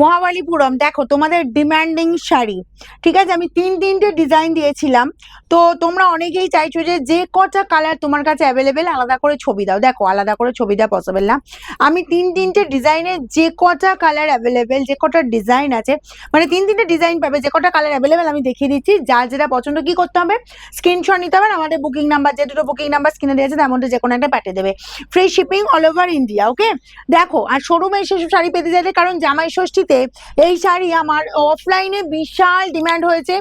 মহাবালিপুরম, দেখো তোমাদের ডিমান্ডিং শাড়ি, ঠিক আছে? আমি তিন তিনটে ডিজাইন দিয়েছিলাম। তো তোমরা অনেকেই চাইছো যে যে কটা কালার তোমার কাছে অ্যাভেলেবেল আলাদা করে ছবি দাও। দেখো, আলাদা করে ছবি দেওয়া পসিবল না। আমি তিন তিনটে ডিজাইনের যে কটা কালার অ্যাভেলেবেল যে কটা ডিজাইন আছে মানে তিন তিনটে ডিজাইন পাবে, যে কটা কালার অ্যাভেলেবেল আমি দেখিয়ে দিচ্ছি। যার যেটা পছন্দ কি করতে হবে স্ক্রিনশট নিতে হবে আমাদের বুকিং নাম্বার যে দুটো বুকিং নাম্বার স্ক্রিনে দিয়েছে তার মধ্যে যে কোনো একটা পাঠিয়ে দেবে। Free shipping all over India okay দেখো, আর শোরুমে এসে শাড়ি পেতে চাইলে কারণ জামাই ষষ্ঠীতে এই শাড়ি আমার অফলাইনে বিশাল ডিম্যান্ড হয়েছে।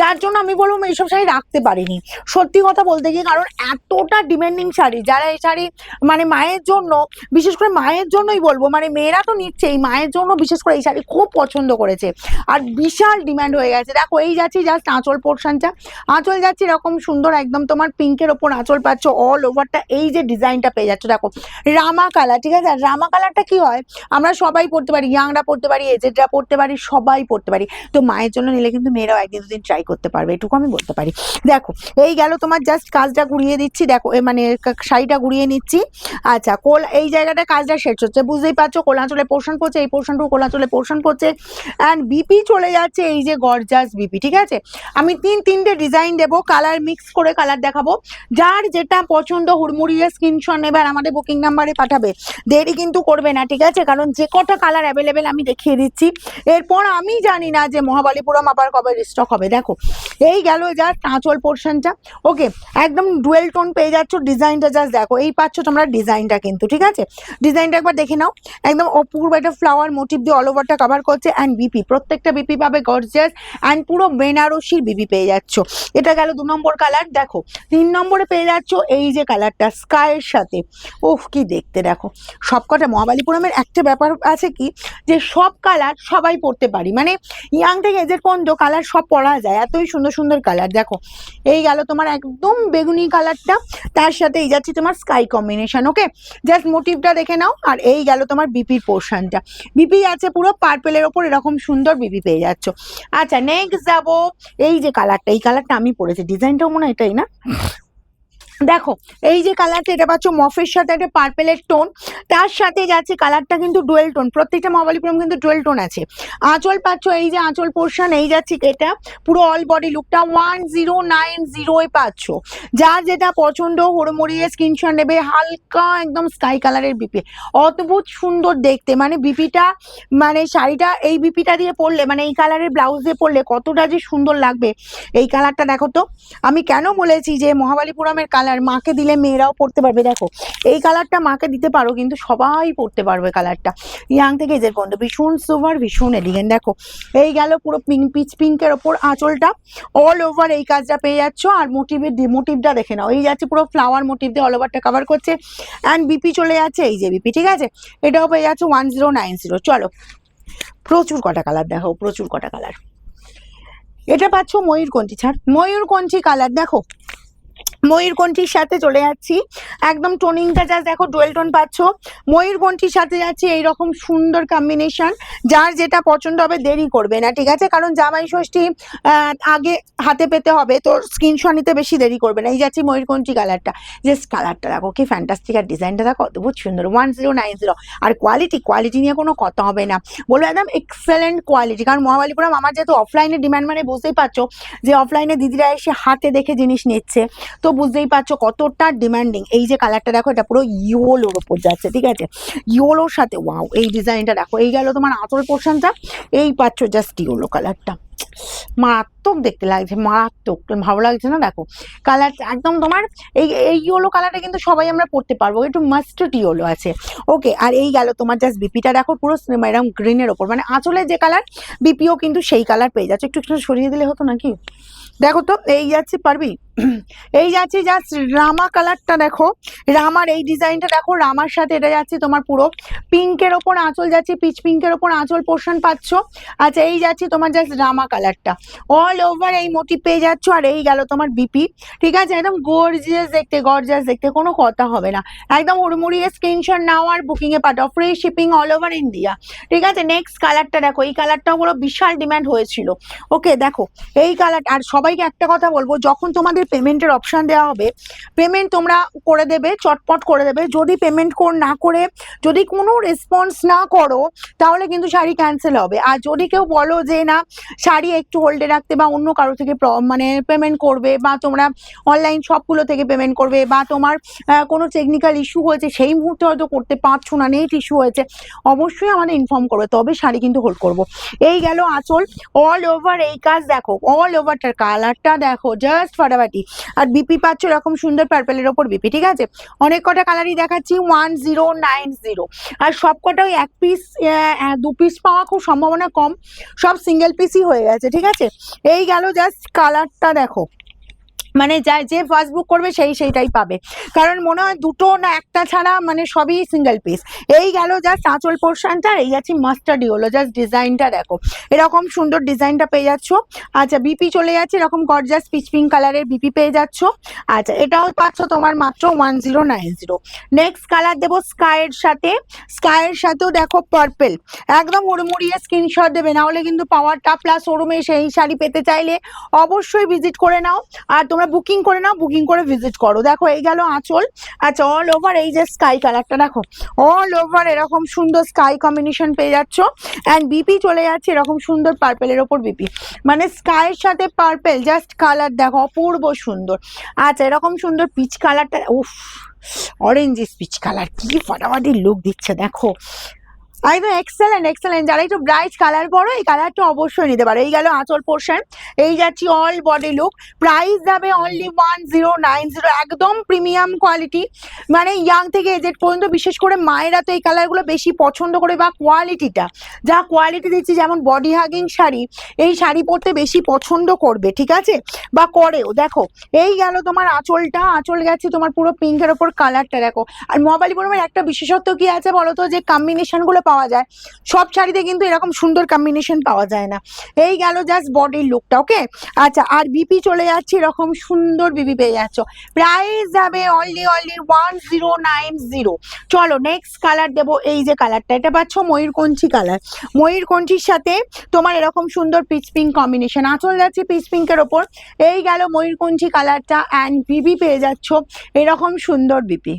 যার জন্য আমি বলব এইসব শাড়ি রাখতে পারিনি। সত্যি কথা বলতে গিয়ে, কারণ এতটা ডিমান্ডিং শাড়ি, যারা এই শাড়ি মানে মায়ের জন্য, বিশেষ করে মায়ের জন্যই বলব মানে মেয়েরা তো নিচ্ছেই, মায়ের জন্য বিশেষ করে এই শাড়ি খুব পছন্দ করেছে। আর বিশাল ডিম্যান্ড হয়ে গেছে। দেখো, এই যাচ্ছি জাস্ট আঁচল পোর্শনটা আঁচল যাচ্ছে এরকম সুন্দর, একদম তোমার পিঙ্কের ওপর আঁচল পাচ্ছ অল ওভারটা এই যে ডিজাইনটা পেয়ে যাচ্ছ। দেখো, রামা কালার ঠিক আছে? আর রামা কালারটা কি হয়? আমরা সবাই পড়তে পারি, ইয়াংরা পড়তে পারি এজেডরা পড়তে পারি, সবাই পড়তে পারি। তো মায়ের জন্য নিলে কিন্তু মেয়েরাও একদিন দুদিন ট্রাই করতে পারবে, এটুকু আমি বলতে পারি। দেখো, এই গেল তোমার জাস্ট কাজটা ঘুরিয়ে দিচ্ছি, দেখো মানে শাড়িটা ঘুরিয়ে নিচ্ছি। আচ্ছা কোল, এই জায়গাটা কাজটা শেষ হচ্ছে, বুঝতেই পারছ, কোলাঞ্চলে পোর্শন পড়ছে, এই পোর্শনটুকু কোলাঞ্চলে পোর্শন পড়ছে। অ্যান্ড বিপি চলে যাচ্ছে, এই যে গরজাস বিপি ঠিক আছে? আমি তিন, তিনটে ডিজাইন দেবো কালার মিক্স করে কালার দেখাবো। যার যেটা পছন্দ, হুড়মুড়িয়ে স্ক্রিনশট নেবে আর আমাদের বুকিং নাম্বারে পাঠাবে। দেরি কিন্তু করবে না, ঠিক আছে? কারণ যে কটা কালার অ্যাভেলেবেল আমি দেখিয়ে দিচ্ছি। এরপর আমি জানি না যে মহাবালিপুরম আবার কবে স্টক হবে। দেখো, এই গেল যা টাঁচল পোর্শনটা ওকে একদম ডুয়েল টোন পেয়ে যাচ্ছ ডিজাইনটা জাস্ট দেখো। এই পাচ্ছ তোমরা ডিজাইনটা কিন্তু, ঠিক আছে? ডিজাইনটা একবার দেখে নাও। একদম অপূর্ব একটা ফ্লাওয়ার মোটিভ দিয়ে অল ওভারটা কভার করছে অ্যান্ড বিপি প্রত্যেকটা বিপি পাবে গর্জিয়াস অ্যান্ড পুরো বেনারসির বিপি পেয়ে যাচ্ছ। এটা গেল দু নম্বর কালার দেখো। তিন নম্বরে পেয়ে যাচ্ছ এই যে কালারটা স্কাইয়ের সাথে। ওফ কি দেখতে দেখো। সবকটা মহাবালিপুরমের একটা ব্যাপার আছে কি? যে সব কালার সবাই পড়তে পারি। মানে ইয়াং থেকে এজের পর্যন্ত কালার সব পরা যায়। এতই সুন্দর সুন্দর কালার দেখো, এই গেল তোমার একদম বেগুনি কালারটা তার সাথে এই যাচ্ছে তোমার স্কাই কম্বিনেশন ওকে জাস্ট মোটিভটা দেখে নাও। আর এই গেল তোমার বিপির পোর্শনটা বিপি আছে পুরো পার্পেলের ওপর এরকম সুন্দর বিপি পেয়ে যাচ্ছ। আচ্ছা নেক্সট যাব। এই যে কালারটা এই কালারটা আমি পরেছি ডিজাইনটাও মনে হয় এটাই না? দেখো, এই যে কালারটা এটা পাচ্ছ মফের সাথে একটা পার্পেলের টোন তার সাথে যাচ্ছে কালারটা কিন্তু ডুয়েল টোন প্রত্যেকটা মহাবালিপুরম কিন্তু ডুয়েল টোন আছে। আঁচল পাচ্ছ, এই যে আঁচল পোর্শন এই যাচ্ছে এটা, পুরো অল বডি লুকটা ওয়ান জিরো নাইন জিরোয় পাচ্ছ। যার যেটা পছন্দ, হুড়মুড়িয়ে স্ক্রিনশট নেবে, হালকা একদম স্কাই কালারের বিপি অদ্ভুত সুন্দর দেখতে মানে বিপিটা মানে শাড়িটা, এই বিপিটা দিয়ে পরলে মানে এই কালারের ব্লাউজ দিয়ে পরলে কতটা যে সুন্দর লাগবে। এই কালারটা দেখো তো, আমি কেন বলেছি যে মহাবালিপুরমের কালার মাকে দিলে মেয়েরাও পড়তে পারবে, দেখো। এই কালারটা মাকে দিতে পারো, কিন্তু সবাই পড়তে পারবে কালারটা ইয়াং থেকে এজের পর্যন্ত, ভীষণ সুপার ভীষণ এলিগেন্ট দেখো। এই গেল পুরো পিঙ্ক পিচ পিঙ্কের ওপর আঁচলটা। অল ওভার এই কাজটা পেয়ে যাচ্ছ, আর মোটিভের মোটিভটা দেখে নাও। এই যাচ্ছে পুরো ফ্লাওয়ার মোটিভ দিয়ে অল ওভারটা কভার করছে। অ্যান্ড বিপি চলে যাচ্ছে, এই যে বিপি ঠিক আছে? এটাও পেয়ে যাচ্ছে ওয়ান জিরো নাইন জিরো চলো, প্রচুর কটা কালার দেখো, প্রচুর কটা কালার এটা পাচ্ছ ময়ূরকণ্ঠী ছাড়। ময়ূরকণ্ঠী কালার দেখো। ময়ূরকণ্ঠীর সাথে চলে যাচ্ছি। একদম টোনিংটা যা দেখো ডুয়েল টোন পাচ্ছ। ময়ূরকণ্ঠীর সাথে যাচ্ছে এইরকম সুন্দর কম্বিনেশন যার যেটা পছন্দ হবে দেরি করবে না, ঠিক আছে? কারণ জামাই ষষ্ঠী আগে হাতে পেতে হবে তো স্ক্রিনশট নিতে বেশি দেরি করবে না। এই যাচ্ছি ময়ূরকণ্ঠী কালারটা জাস্ট কালারটা দেখো, কি ফ্যান্টাস্টিক আর ডিজাইনটা দেখো, অদ্ভুত সুন্দর। ওয়ান জিরো নাইন জিরো আর কোয়ালিটি কোয়ালিটি নিয়ে কোনো কথা হবে না। বলব একদম এক্সেলেন্ট কোয়ালিটি কারণ মহাবালিপুরম, আমার যেহেতু অফলাইনে ডিমান্ড মানে বুঝতেই পারছ যে অফলাইনে দিদিরা এসে হাতে দেখে জিনিস নিচ্ছে। তো বুঝতেই পারছ কতটা ডিমান্ডিং এই যে কালারটা দেখো, এটা পুরো ইয়োলোর ওপর যাচ্ছে, ঠিক আছে? ইয়োলোর সাথে ওয়াও এই ডিজাইনটা দেখো, এই গেল তোমার আঁচল পোর্শনটা এই পাচ্ছ জাস্ট ইয়োলো কালারটা মারাত্মক দেখতে লাগছে, মারাত্মক, ভালো লাগছে না, দেখো। কালার একদম তোমার, এই এই ইয়োলো কালারটা কিন্তু সবাই আমরা পড়তে পারব, একটু মাস্টার্ড ইয়োলো আছে। ওকে আর এই গেল তোমার জাস্ট বিপিটা দেখো, পুরো সিনেমা এরকম গ্রিনের ওপর। মানে আঁচলে যে কালার বিপিও কিন্তু সেই কালার পেয়ে যাচ্ছে। একটু সরিয়ে দিলে হতো নাকি? দেখো তো, এই যাচ্ছে পারবি? এই যাচ্ছে জাস্ট রামা কালারটা দেখো। রামার এই ডিজাইনটা দেখো, রামার সাথে এটা যাচ্ছে তোমার পুরো পিঙ্কের ওপর আঁচল যাচ্ছে, পিচ পিঙ্কের ওপর আঁচল পোর্শন পাচ্ছ। আচ্ছা এই যাচ্ছে তোমার জাস্ট রামা কালারটা। অল ওভার এই মোটিভ পেয়ে যাচ্ছ, আর এই গেল তোমার বিপি ঠিক আছে? একদম গর্জিয়াস দেখতে গর্জিয়াস দেখতে, কোনো কথা হবে না। একদম উড়মুড়িয়ে স্ক্রিনশট নাও আর বুকিং এ পাঠাও। Free shipping all over India ঠিক আছে? নেক্সট কালারটা দেখো, এই কালারটাও পুরো বিশাল ডিমান্ড হয়েছিল। ওকে দেখো, এই কালার আর সবাইকে একটা কথা বলব, যখন তোমাদের পেমেন্টের অপশান দেওয়া হবে। পেমেন্ট তোমরা করে দেবে, চটপট করে দেবে। যদি পেমেন্ট কর না করে, যদি কোনো রেসপন্স না করো, তাহলে কিন্তু শাড়ি ক্যান্সেল হবে। আর যদি কেউ বলো যে, না, শাড়ি একটু হোল্ডে রাখতে বা অন্য কারও থেকে মানে পেমেন্ট করবে বা তোমরা অনলাইন শপগুলো থেকে পেমেন্ট করবে বা তোমার কোনো টেকনিক্যাল ইস্যু হয়েছে, সেই মুহূর্তে হয়তো করতে পারছ না, নেট ইস্যু হয়েছে, অবশ্যই আমাদের ইনফর্ম করবে তবে শাড়ি কিন্তু হোল্ড করব। এই গেল আঁচল। অল ওভার এই কাজ দেখো অল ওভারটার কালারটা দেখো জাস্ট ফাটাফাটি। আর বিপি পাচ্ছ এরকম সুন্দর পার্পেলের ওপর বিপি ঠিক আছে? অনেক কটা কালারই দেখাচ্ছি ওয়ান জিরো নাইন জিরো আর সব কটা ওই এক পিস দু পিস পাওয়া খুব সম্ভাবনা কম। সব সিঙ্গেল পিসই হয়ে গেছে, ঠিক আছে? এই গেল জাস্ট কালারটা দেখো। মানে যা যে ফার্স্ট বুক করবে সেই সেইটাই পাবে। কারণ মনে হয় দুটো না একটা ছাড়া মানে সবই সিঙ্গেল পিস এই গেল জাস্ট আঁচল পোর্শনটা এই যাচ্ছি মাস্টার্ডি হলো। জাস্ট ডিজাইনটা দেখো। এরকম সুন্দর ডিজাইনটা পেয়ে যাচ্ছ। আচ্ছা বিপি চলে যাচ্ছে, এরকম গর্জাস পিচ পিঙ্ক কালারের বিপি পেয়ে যাচ্ছ। আচ্ছা এটাও পাচ্ছ তোমার মাত্র one zero nine zero next colour দেবো স্কায়ের সাথে। স্কায়ের সাথেও দেখো পার্পেল একদম হুড়মুড়িয়ে স্ক্রিনশট দেবে। না হলে কিন্তু পাওয়ারটা প্লাস শোরুমে সেই শাড়ি পেতে চাইলে অবশ্যই ভিজিট করে নাও। আর তোমরা বুকিং করে নাও বুকিং করে ভিজিট করো। দেখো, এই গেল আঁচল। আচ্ছা অল ওভার এই যে স্কাই কালারটা দেখো। অল ওভার এরকম সুন্দর স্কাই কম্বিনেশন পেয়ে যাচ্ছ। অ্যান্ড বিপি চলে যাচ্ছে এরকম সুন্দর পার্পেলের ওপর বিপি মানে স্কাইয়ের সাথে পার্পেল জাস্ট কালার দেখো, অপূর্ব সুন্দর। আচ্ছা এরকম সুন্দর পিচ কালারটা উফ অরেঞ্জ পিচ কালার কি ফাটাফাটি লুক দিচ্ছে, দেখো। একদম এক্সেলেন্ট এক্সেলেন্ট যারা একটু ব্রাইট কালার পরো, এই কালারটা অবশ্যই নিতে পারো। এই গেল আঁচল পোর্শন এই যাচ্ছি অল বডি লুক প্রাইস যাবে only one zero nine zero একদম প্রিমিয়াম কোয়ালিটি মানে ইয়াং থেকে এজেড পর্যন্ত, বিশেষ করে মায়েরা তো এই কালারগুলো বেশি পছন্দ করে বা কোয়ালিটিটা যা কোয়ালিটি দিচ্ছি, যেমন বডি হাগিং শাড়ি, এই শাড়ি পরতে বেশি পছন্দ করবে, ঠিক আছে? বা করেও। দেখো, এই গেল তোমার আঁচলটা। আঁচল গেছে তোমার পুরো পিঙ্কের ওপর কালারটা দেখো। আর মোবাইল বোরমের একটা বিশেষত্ব কি আছে বলো তো? যে কম্বিনেশনগুলো পাওয়া যায়। সব শাড়িতে কিন্তু এরকম সুন্দর কম্বিনেশন পাওয়া যায় না। এই গেল জাস্ট বডির লুকটা ওকে আচ্ছা আর বিপি চলে যাচ্ছে এরকম সুন্দর বিপি পেয়ে যাচ্ছ। প্রাইস যাবে only only one zero nine zero চলো নেক্সট কালার দেবো, এই যে কালারটা এটা পাচ্ছ ময়ূরকঞ্চি কালার ময়ূরকঞ্চির সাথে তোমার এরকম সুন্দর পিচ পিঙ্ক কম্বিনেশন আঁচল যাচ্ছে পিচ পিঙ্কের ওপর। এই গেল ময়ূরকঞ্চি কালারটা অ্যান্ড বিবি পেয়ে যাচ্ছ এরকম সুন্দর বিপি